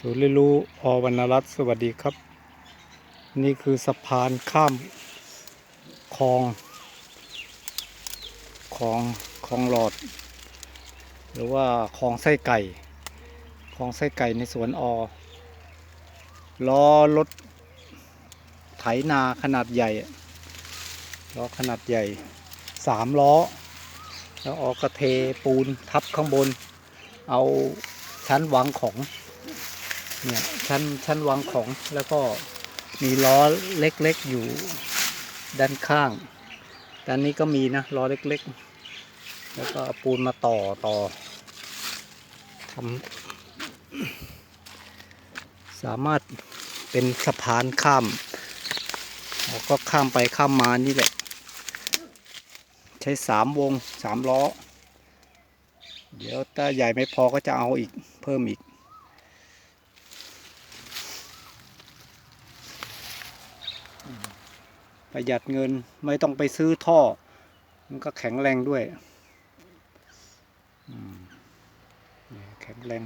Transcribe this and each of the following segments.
ศูนย์เรียนรู้อวรรณรัตน์สวัสดีครับ นี่คือสะพานข้ามคลองคลองคลองหลอด หรือว่าคลองไส้ไก่คลองไส้ไก่ในสวนอล้อรถไถนาขนาดใหญ่ล้อขนาดใหญ่สามล้อ แล้วออกกระเทปูนทับข้างบน เอาชั้นวางของ เนี่ยชั้นชั้นวางของแล้วก็มีล้อเล็กๆอยู่ด้านข้างด้านนี้ก็มีนะล้อเล็กๆ แล้วก็ปูนมาต่อต่อทำสามารถเป็นสะพานข้ามแล้วก็ข้ามไปข้ามมานี่แหละ ใช้สามวงสามล้อ เดี๋ยวถ้าใหญ่ไม่พอก็จะเอาอีกเพิ่มอีก ประหยัดเงินไม่ต้องไปซื้อท่อ มันก็แข็งแรงด้วยแข็งแรง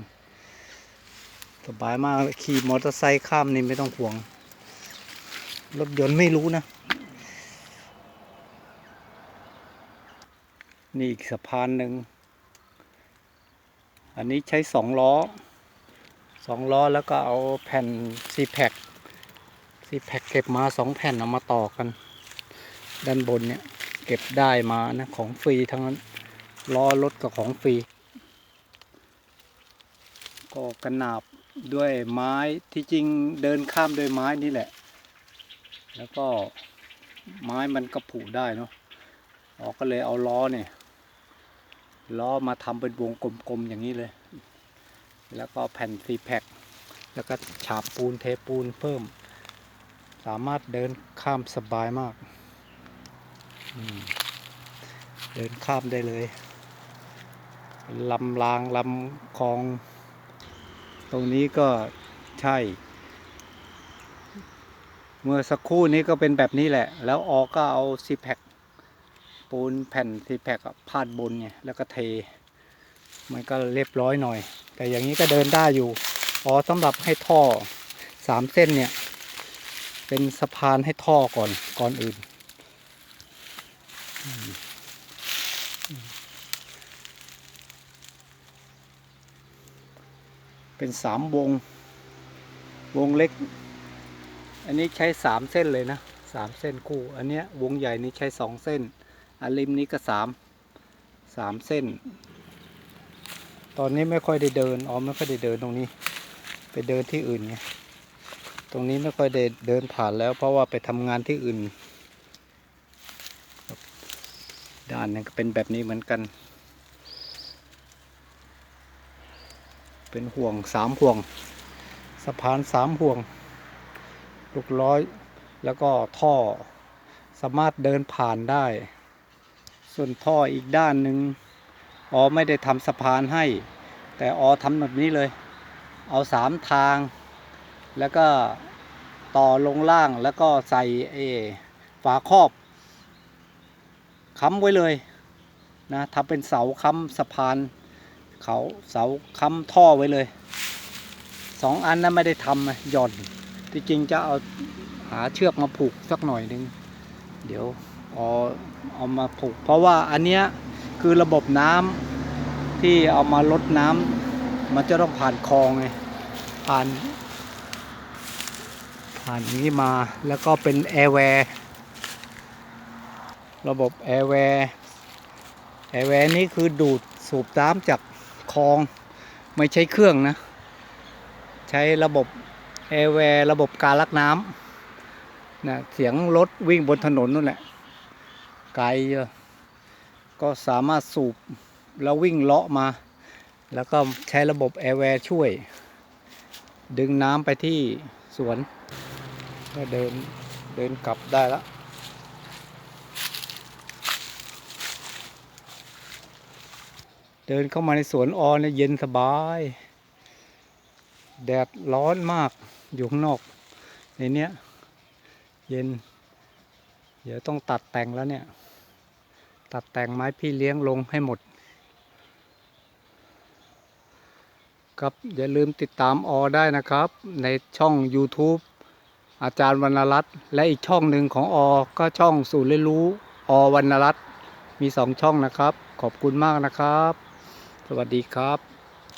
สบายมากขี่มอเตอร์ไซค์ข้ามนี่ไม่ต้องห่วง รถยนต์ไม่รู้นะ นี่อีกสะพานหนึ่ง อันนี้ใช้สองล้อสองล้อแล้วก็เอาแผ่นซีแพค ซีแพคเก็บมาสองแผ่นเอามาต่อกัน ด้านบนเนี่ยเก็บได้มานะของฟรีทั้งนั้นล้อรถกับของฟรีก็กระนาบด้วยไม้ที่จริงเดินข้ามด้วยไม้นี่แหละ แล้วก็ไม้มันก็ผุได้เนาะออกก็เลยเอาล้อเนี่ยล้อมาทำเป็นวงกลมๆอย่างนี้เลย แล้วก็แผ่นซีแพคแล้วก็ฉาบปูนเทปูนเพิ่ม สามารถเดินข้ามสบายมาก เดินข้ามได้เลยลำรางลำคลอง ตรงนี้ก็ใช่ เมื่อสักครู่นี้ก็เป็นแบบนี้แหละ แล้วออกก็เอาซีแพคปูนแผ่นซีแพคพาดบนไงแล้วก็เท มันก็เรียบร้อยหน่อย แต่อย่างนี้ก็เดินได้อยู่ อ๋อสำหรับให้ท่อสามเส้นเนี่ย เป็นสะพานให้ท่อก่อนก่อนอื่น เป็นสามวง วงเล็ก อันนี้ใช้สามเส้นเลยนะสามเส้นคู่ อันเนี้ยวงใหญ่นี้ใช้สองเส้น อันริมนี้ก็สามสามเส้น ตอนนี้ไม่ค่อยได้เดิน อ๋อไม่ค่อยได้เดินตรงนี้ ไปเดินที่อื่นไง ตรงนี้ไม่ค่อยได้เดินผ่านแล้ว เพราะว่าไปทำงานที่อื่น ด้านนึงก็เป็นแบบนี้เหมือนกัน เป็นห่วงสามห่วง สะพานสามห่วง ลูกร้อย แล้วก็ท่อสามารถเดินผ่านได้ ส่วนท่ออีกด้านหนึ่งอ๋อไม่ได้ทำสะพานให้ แต่อ๋อทำแบบนี้เลย เอาสามทาง แล้วก็ต่อลงล่างแล้วก็ใส่เอฝาครอบค้ำไว้เลยนะทำเป็นเสาค้ำสะพานเขาเสาค้ำท่อไว้เลยสองอันนั้นไม่ได้ทำหย่อนที่จริงจะเอาหาเชือกมาผูกสักหน่อยหนึง เดี๋ยวเอาเอามาผูก เพราะว่าอันเนี้ยคือระบบน้ำที่เอามาลดน้ำมันจะต้องผ่านคลองไงผ่าน ผ่านนี้มาแล้วก็เป็นแอร์แวร์ระบบแอร์แวร์แอร์แวร์นี่คือดูดสูบน้ำจากคลองไม่ใช้เครื่องนะ ใช้ระบบแอร์แวร์ระบบการลักน้ำนะเสียงรถวิ่งบนถนนนั่นแหละไกลก็สามารถสูบแล้ววิ่งเลาะมา แล้วก็ใช้ระบบแอร์แวร์ช่วย ดึงน้ำไปที่สวน ก็เดินเดินกลับได้แล้วเดินเข้ามาในสวนออเนี่ยเย็นสบาย แดดร้อนมากอยู่ข้างนอก ในเนี้ย เย็น เดี๋ยวต้องตัดแต่งแล้วเนี่ย ตัดแต่งไม้พี่เลี้ยงลงให้หมด ครับอย่าลืมติดตามอได้นะครับ ในช่อง YouTube อาจารย์วรรณรัตน์และอีกช่องหนึ่งของอก็ช่องศูนย์เรียนรู้อวรรณรัตน์มีสองช่องนะครับ ขอบคุณมากนะครับ สวัสดีครับ